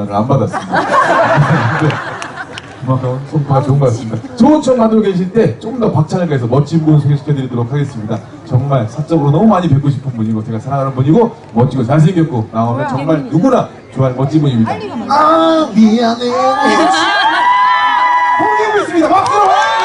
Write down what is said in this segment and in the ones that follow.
전화를 안 받았습니다. 네. 그만큼 성과가 좋은 것 같습니다. 좋은 척 만들고 계실 때 조금 더 박차를 가해서 멋진 분 소개시켜드리도록 하겠습니다. 정말 사적으로 너무 많이 뵙고 싶은 분이고 제가 사랑하는 분이고 멋지고 잘생겼고 나오면 정말 누구나 좋아하는 멋진 분입니다. 아 미안해. 홍기부 있습니다. 박수로!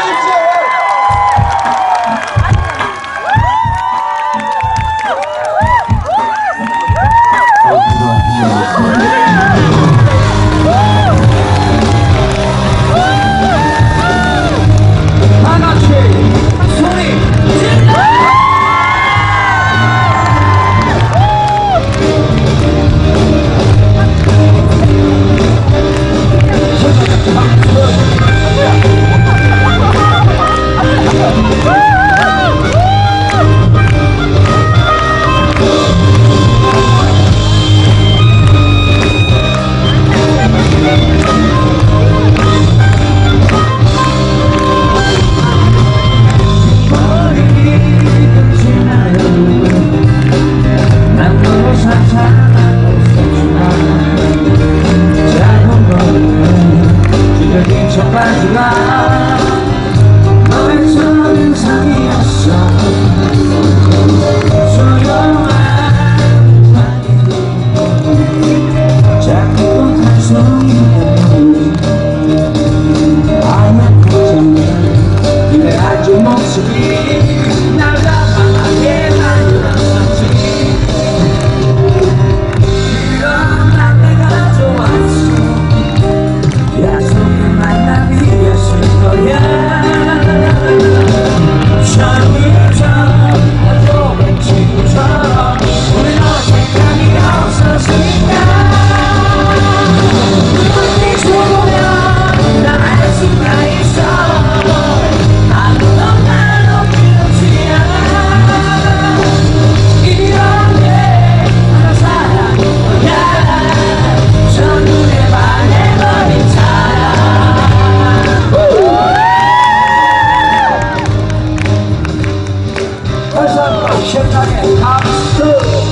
掌声，现在给他热。